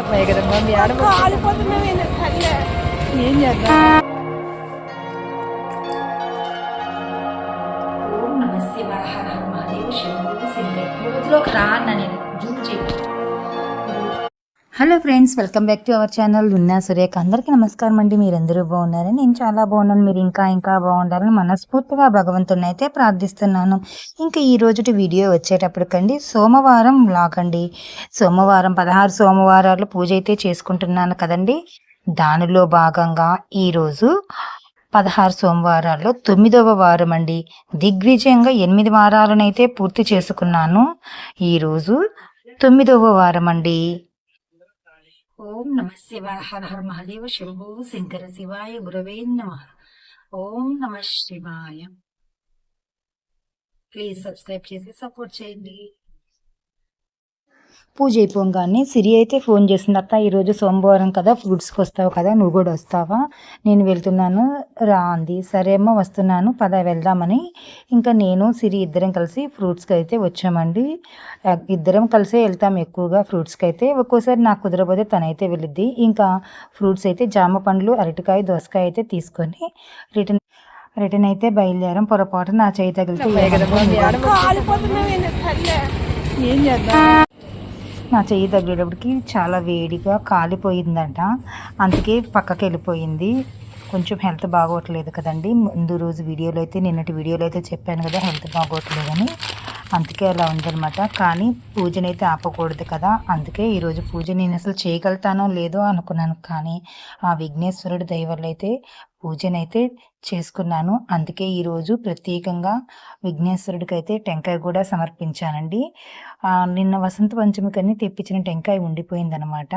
అమ్మాయి కదమ్మా మీ ఆడ కాలిపోతున్నాం తల్లే ఏం చేద్దాం? రోజులోకి రా hello friends welcome back to our channel ఉన్నా సురేఖ అందరికీ నమస్కారం అండి. మీరందరూ బాగున్నారని నేను చాలా బాగున్నాను. మీరు ఇంకా ఇంకా బాగుండాలని మనస్ఫూర్తిగా భగవంతుని అయితే ప్రార్థిస్తున్నాను. ఇంకా ఈ రోజుటి వీడియో వచ్చేటప్పటికండి సోమవారం బ్లాగ్ అండి. సోమవారం పదహారు సోమవారాలు పూజ అయితే చేసుకుంటున్నాను కదండి. దానిలో భాగంగా ఈరోజు పదహారు సోమవారాల్లో తొమ్మిదవ వారం అండి. దిగ్విజయంగా ఎనిమిది వారాలనైతే పూర్తి చేసుకున్నాను. ఈరోజు తొమ్మిదవ వారం అండి. ఓం నమ శివాయ హర హర మహాదేవ శంభో శంకర శివాయ గురవే నమ. ఓం నమ శివాయ. ప్లీజ్ సబ్స్క్రైబ్ చేసి సపోర్ట్ చేయండి. పూజ అయిపోగానే సిరి అయితే ఫోన్ చేసింది అత్త ఈరోజు సోమవారం కదా ఫ్రూట్స్కి వస్తావు కదా నువ్వు కూడా వస్తావా? నేను వెళ్తున్నాను రా అంది. సరే అమ్మ వస్తున్నాను పద వెళ్దామని. ఇంకా నేను సిరి ఇద్దరం కలిసి ఫ్రూట్స్కి అయితే వచ్చామండి. ఇద్దరం కలిసే వెళ్తాం ఎక్కువగా ఫ్రూట్స్కి అయితే. ఒక్కోసారి నాకు కుదరపోతే తనైతే వెళ్ళిద్ది. ఇంకా ఫ్రూట్స్ అయితే జామ పండ్లు అరటికాయ దోసకాయ అయితే తీసుకొని రిటర్న్ రిటర్న్ అయితే బయలుదేరాం. పొరపాటు నా చేయి తగిలితే ఏం చేద్దాం? నా చెయ్యి తగిలేటప్పటికి చాలా వేడిగా కాలిపోయిందంట. అందుకే పక్కకి వెళ్ళిపోయింది. కొంచెం హెల్త్ బాగోట్లేదు కదండి. ముందు రోజు వీడియోలో అయితే నిన్నటి వీడియోలో అయితే చెప్పాను కదా హెల్త్ బాగోట్లేదని. అందుకే అలా ఉందన్నమాట. కానీ పూజనైతే ఆపకూడదు కదా. అందుకే ఈరోజు పూజ నేను అసలు చేయగలుగుతానో లేదో అనుకున్నాను. కానీ ఆ విఘ్నేశ్వరుడు దయ అయితే పూజనైతే చేసుకున్నాను. అందుకే ఈరోజు ప్రత్యేకంగా విఘ్నేశ్వరుడికి అయితే టెంకాయ కూడా సమర్పించానండి. నిన్న వసంత పంచమికని తెప్పించిన టెంకాయ ఉండిపోయిందనమాట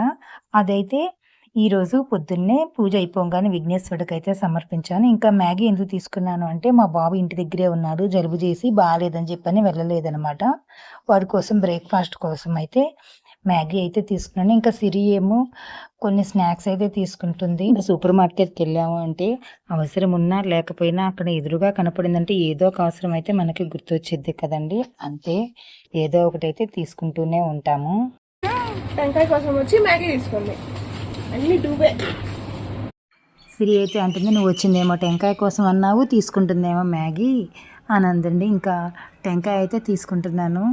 అదైతే ఈరోజు పొద్దున్నే పూజ అయిపోగానే విఘ్నేశ్వరుడికి అయితే సమర్పించాను. ఇంకా మ్యాగీ ఎందుకు తీసుకున్నాను అంటే మా బాబు ఇంటి దగ్గరే ఉన్నాడు జలుబు చేసి బాగాలేదని చెప్పని వెళ్ళలేదనమాట వాడి కోసం బ్రేక్ఫాస్ట్ కోసం అయితే మ్యాగీ అయితే తీసుకున్నాను. ఇంకా సిరి ఏమో కొన్ని స్నాక్స్ అయితే తీసుకుంటుంది. ఇంకా సూపర్ మార్కెట్కి వెళ్ళాము అంటే అవసరం ఉన్నా లేకపోయినా అక్కడ ఎదురుగా కనపడిందంటే ఏదో ఒక అవసరం అయితే మనకి గుర్తొచ్చేది కదండి. అంతే ఏదో ఒకటైతే తీసుకుంటూనే ఉంటాము. టెంకాయ కోసం వచ్చి మ్యాగీ తీసుకోండి అన్ని డూబే. సిరి అయితే అంటుంది నువ్వు వచ్చిందేమో టెంకాయ కోసం అన్నావు తీసుకుంటుందేమో మ్యాగీ. అని అందండి ఇంకా టెంకాయ అయితే తీసుకుంటున్నాను.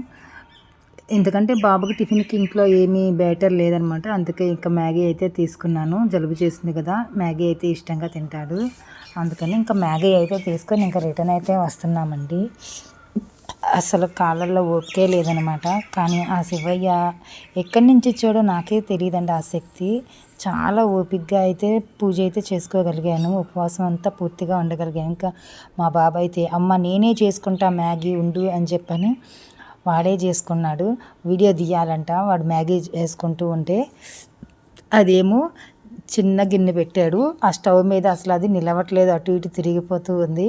ఎందుకంటే బాబుకి టిఫిన్కి ఇంట్లో ఏమీ బెటర్ లేదనమాట. అందుకే ఇంకా మ్యాగీ అయితే తీసుకున్నాను. జలుబు చేసింది కదా మ్యాగీ అయితే ఇష్టంగా తింటాడు. అందుకని ఇంకా మ్యాగీ అయితే తీసుకొని ఇంకా రిటర్న్ అయితే వస్తున్నామండి. అసలు కాళ్ళల్లో ఓపికే లేదనమాట. కానీ ఆ శివయ్య ఎక్కడి నుంచి ఇచ్చాడో నాకే తెలియదండి ఆ శక్తి. చాలా ఓపికగా అయితే పూజ అయితే చేసుకోగలిగాను. ఉపవాసం అంతా పూర్తిగా ఉండగలిగాను. ఇంకా మా బాబాయ్ అయితే అమ్మ నేనే చేసుకుంటా మ్యాగీ ఉండు అని చెప్పని వాడే చేసుకున్నాడు. వీడియో తీయాలంట వాడు మ్యాగీ చేసుకుంటూ ఉంటే అదేమో చిన్న గిన్నె పెట్టాడు. ఆ స్టవ్ మీద అసలు అది నిలవట్లేదు. అటు ఇటు తిరిగిపోతూ ఉంది.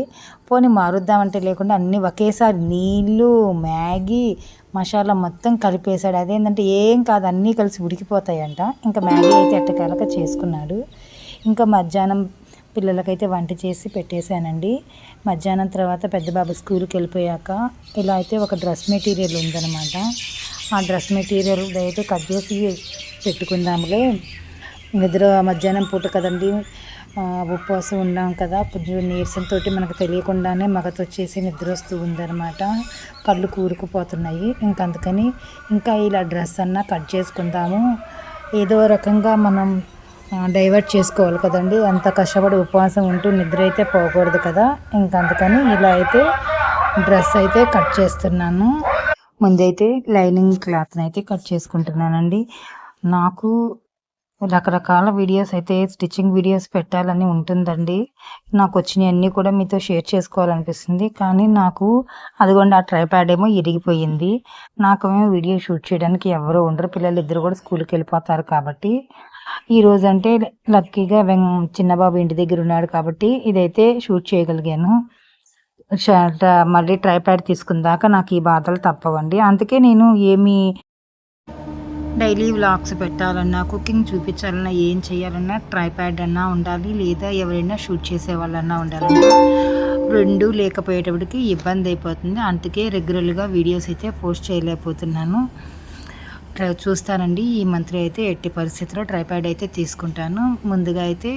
పోనీ మారుద్దామంటే లేకుండా అన్నీ ఒకేసారి నీళ్ళు మ్యాగీ మసాలా మొత్తం కలిపేశాడు. అదేంటంటే ఏం కాదు అన్నీ కలిసి ఉడికిపోతాయంట. ఇంకా మ్యాగీ అయితే ఎట్టకాలక చేసుకున్నాడు. ఇంకా మధ్యాహ్నం పిల్లలకైతే వంట చేసి పెట్టేశానండి. మధ్యాహ్నం తర్వాత పెద్ద బాబు స్కూల్కి వెళ్ళిపోయాక ఇలా అయితే ఒక డ్రెస్ మెటీరియల్ ఉందన్నమాట. ఆ డ్రెస్ మెటీరియల్ అయితే కట్ చేసి పెట్టుకుందాములే నిద్ర మధ్యాహ్నం పూట కదండి ఉపవాసం ఉన్నాం కదా కొంచెం నీరసంతో మనకు తెలియకుండానే మగత వచ్చేసి నిద్ర వస్తూ ఉందన్నమాట. కళ్ళు కూరుకుపోతున్నాయి. ఇంకా అందుకని ఇంకా ఇలా డ్రెస్ అన్నా కట్ చేసుకుందాము. ఏదో రకంగా మనం డైవర్ట్ చేసుకోవాలి కదండి. అంత కష్టపడి ఉపవాసం ఉంటూ నిద్ర అయితే పోకూడదు కదా. ఇంకా అందుకని ఇలా అయితే డ్రెస్ అయితే కట్ చేస్తున్నాను. ముందైతే లైనింగ్ క్లాత్ని అయితే కట్ చేసుకుంటున్నానండి. నాకు రకరకాల వీడియోస్ అయితే స్టిచ్చింగ్ వీడియోస్ పెట్టాలని ఉంటుందండి. నాకు వచ్చినవి అన్నీ కూడా మీతో షేర్ చేసుకోవాలనిపిస్తుంది. కానీ నాకు అదిగోండి ఆ ట్రైప్యాడ్ ఏమో ఇరిగిపోయింది. నాకు వీడియో షూట్ చేయడానికి ఎవరు ఉండరు. పిల్లలు ఇద్దరు కూడా స్కూల్కి వెళ్ళిపోతారు కాబట్టి. ఈ రోజు అంటే లక్కీగా వెం- చిన్నబాబు ఇంటి దగ్గర ఉన్నాడు కాబట్టి ఇదైతే షూట్ చేయగలిగాను. మళ్ళీ ట్రైప్యాడ్ తీసుకుందాక నాకు ఈ బాధలు తప్పవండి. అందుకే నేను ఏమి డైలీ వ్లాగ్స్ పెట్టాలన్నా కుకింగ్ చూపించాలన్నా ఏం చేయాలన్నా ట్రైప్యాడ్ అన్నా ఉండాలి. లేదా ఎవరైనా షూట్ చేసే వాళ్ళన్నా ఉండాలన్నా. రెండు లేకపోయేటప్పటికి ఇబ్బంది అయిపోతుంది. అందుకే రెగ్యులర్గా వీడియోస్ అయితే పోస్ట్ చేయలేకపోతున్నాను. చూస్తానండి. ఈ మంత్లీ అయితే ఎట్టి పరిస్థితిలో ట్రైప్యాడ్ అయితే తీసుకుంటాను. ముందుగా అయితే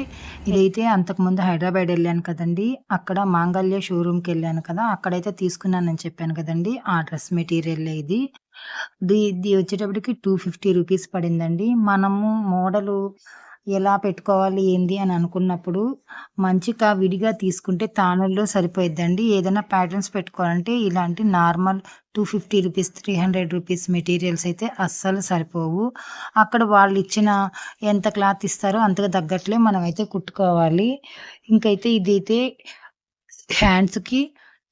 ఇదైతే అంతకుముందు హైదరాబాద్ వెళ్ళాను కదండి. అక్కడ మాంగళ్య షోరూమ్కి వెళ్ళాను కదా. అక్కడైతే తీసుకున్నానని చెప్పాను కదండి. ఆ డ్రెస్ మెటీరియల్ ఇది. ఇది ఇది వచ్చేటప్పటికి టూ ఫిఫ్టీ రూపీస్ పడిందండి. మనము మోడలు ఎలా పెట్టుకోవాలి ఏంది అని అనుకున్నప్పుడు మంచిగా విడిగా తీసుకుంటే తానుల్లో సరిపోయిద్దండి. ఏదైనా ప్యాటర్న్స్ పెట్టుకోవాలంటే ఇలాంటి normal two fifty rupees three hundred rupees materials అయితే అస్సలు సరిపోవు. అక్కడ వాళ్ళు ఇచ్చిన ఎంత క్లాత్ ఇస్తారో అంతకు తగ్గట్లే మనం అయితే కుట్టుకోవాలి. ఇంకైతే ఇదైతే హ్యాండ్స్కి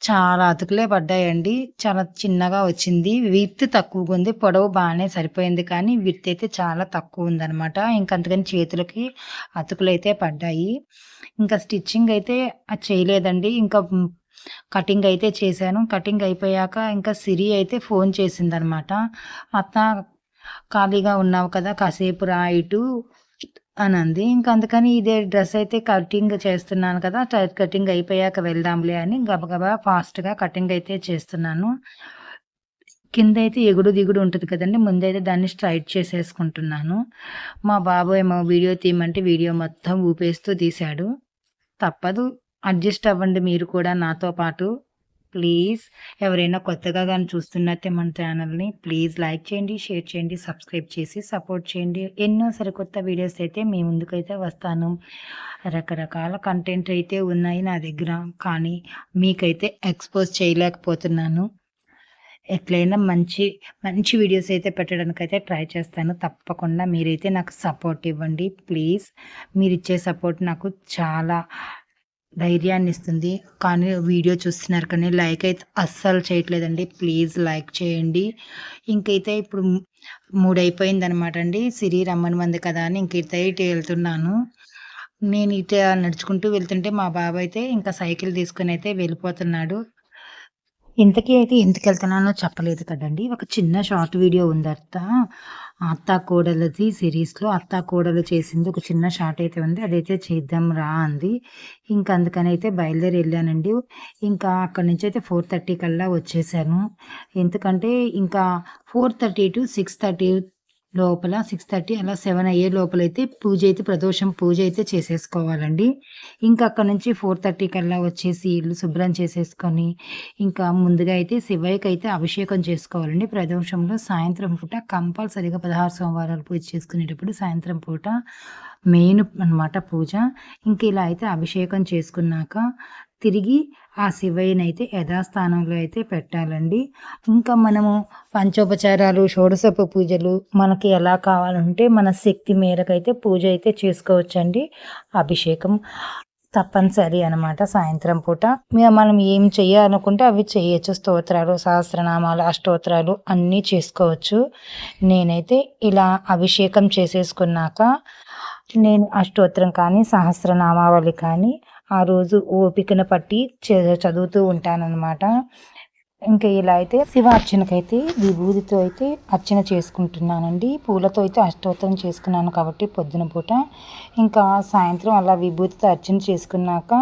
చాలా అతుకులే పడ్డాయండి. చాలా చిన్నగా వచ్చింది. విత్ తక్కువగా ఉంది. పొడవు బాగానే సరిపోయింది కానీ విత్ అయితే చాలా తక్కువ ఉందనమాట ఇంకా అందుకని చేతులకి అతుకులు అయితే పడ్డాయి. ఇంకా స్టిచ్చింగ్ అయితే అది చేయలేదండి. ఇంకా కటింగ్ అయితే చేశాను. కటింగ్ అయిపోయాక ఇంకా సిరి అయితే ఫోన్ చేసిందనమాట అత్త ఖాళీగా ఉన్నావు కదా కాసేపు రా ఇటు. అని అంది ఇంకా అందుకని ఇదే డ్రెస్ అయితే కటింగ్ చేస్తున్నాను కదా టైట్ కటింగ్ అయిపోయాక వెళ్దాంలే అని గబగబా ఫాస్ట్గా కటింగ్ అయితే చేస్తున్నాను. కింద అయితే ఎగుడు దిగుడు ఉంటుంది కదండి ముందైతే దాన్ని స్ట్రైట్ చేసేసుకుంటున్నాను. మా బాబు ఏమో వీడియో తీయమంటే వీడియో మొత్తం ఊపేస్తూ తీశాడు. తప్పదు అడ్జస్ట్ అవ్వండి మీరు కూడా నాతో పాటు. ప్లీజ్ ఎవరైనా కొత్తగా కానీ చూస్తున్నట్టే మన ఛానల్ని ప్లీజ్ లైక్ చేయండి షేర్ చేయండి సబ్స్క్రైబ్ చేసి సపోర్ట్ చేయండి. ఎన్నో సరికొత్త వీడియోస్ అయితే మీ ముందుకైతే వస్తాను. రకరకాల కంటెంట్ అయితే ఉన్నాయి నా దగ్గర కానీ మీకైతే ఎక్స్పోజ్ చేయలేకపోతున్నాను. ఎట్లయినా మంచి మంచి వీడియోస్ అయితే పెట్టడానికి అయితే ట్రై చేస్తాను. తప్పకుండా మీరైతే నాకు సపోర్ట్ ఇవ్వండి. ప్లీజ్ మీరు ఇచ్చే సపోర్ట్ నాకు చాలా ధైర్యాన్ని ఇస్తుంది. కానీ వీడియో చూస్తున్నారు కానీ లైక్ అయితే అస్సలు చేయట్లేదండి. ప్లీజ్ లైక్ చేయండి. ఇంకైతే ఇప్పుడు మూడైపోయింది అయిపోయింది అనమాట అండి. సిరి రమ్మని మంది కదా అని ఇంకైతే ఇటు వెళ్తున్నాను. నేను ఇటు నడుచుకుంటూ వెళ్తుంటే మా బాబు అయితే ఇంకా సైకిల్ తీసుకుని అయితే వెళ్ళిపోతున్నాడు. ఇంతకీ అయితే ఎందుకు వెళ్తున్నానో చెప్పలేదు కదండి. ఒక చిన్న షార్ట్ వీడియో ఉంది అత్త కోడలది సిరీస్లో. అత్త కోడలు చేసింది ఒక చిన్న షార్ట్ అయితే ఉంది. అదైతే చేద్దాం రా అంది. ఇంకా అందుకని అయితే బయలుదేరి వెళ్ళానండి ఇంకా అక్కడి నుంచి అయితే ఫోర్ థర్టీ కల్లా వచ్చేసాను. ఎందుకంటే ఇంకా four thirty to six thirty లోపల సిక్స్ థర్టీ అలా సెవెన్ అయ్యే లోపలైతే పూజ అయితే ప్రదోషం పూజ అయితే చేసేసుకోవాలండి. ఇంకా అక్కడ నుంచి ఫోర్ థర్టీ కల్లా వచ్చేసి ఇల్లు శుభ్రం చేసేసుకొని ఇంకా ముందుగా అయితే శివయ్యకి అయితే అభిషేకం చేసుకోవాలండి. ప్రదోషంలో సాయంత్రం పూట కంపల్సరీగా పదహారు సోమవారాలు పూజ చేసుకునేటప్పుడు సాయంత్రం పూట మెయిన్ అనమాట పూజ. ఇంక ఇలా అయితే అభిషేకం చేసుకున్నాక తిరిగి ఆ శివయ్యనైతే యథాస్థానంలో అయితే పెట్టాలండి. ఇంకా మనము పంచోపచారాలు షోడశపు పూజలు మనకి ఎలా కావాలంటే మన శక్తి మేరకైతే పూజ అయితే చేసుకోవచ్చండి. అభిషేకం తప్పనిసరి అనమాట సాయంత్రం పూట. మనం ఏం చేయాలనుకుంటే అవి చేయొచ్చు. స్తోత్రాలు సహస్రనామాలు అష్టోత్రాలు అన్నీ చేసుకోవచ్చు. నేనైతే ఇలా అభిషేకం చేసేసుకున్నాక నేను అష్టోత్తరం కానీ సహస్రనామావళి కానీ ఆ రోజు ఓపికను పట్టి చదువుతూ ఉంటానన్నమాట. ఇంకా ఇలా అయితే శివ అర్చనకైతే విభూతితో అయితే అర్చన చేసుకుంటున్నానండి. పూలతో అయితే అష్టోత్తరం చేసుకున్నాను కాబట్టి పొద్దున పూట. ఇంకా సాయంత్రం అలా విభూతితో అర్చన చేసుకున్నాక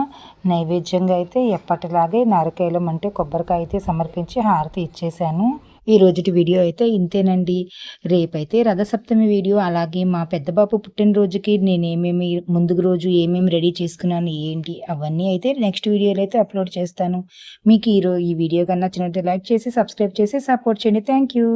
నైవేద్యంగా అయితే ఎప్పటిలాగే నారికేలం అంటే కొబ్బరికాయ అయితే సమర్పించి హారతి ఇచ్చేసాను ఈ రోజుటి వీడియో అయితే ఇంతేనండి. రేపైతే రథసప్తమి వీడియో అలాగే మా పెద్దబాబు పుట్టినరోజుకి నేను ఏమేమి ముందుకు రోజు ఏమేమి రెడీ చేసుకున్నాను ఏంటి అవన్నీ అయితే నెక్స్ట్ వీడియోలో అయితే అప్లోడ్ చేస్తాను. మీకు ఈరోజు ఈ వీడియో కన్నా నచ్చినట్టు లైక్ చేసి సబ్స్క్రైబ్ చేసి సపోర్ట్ చేయండి. Thank you.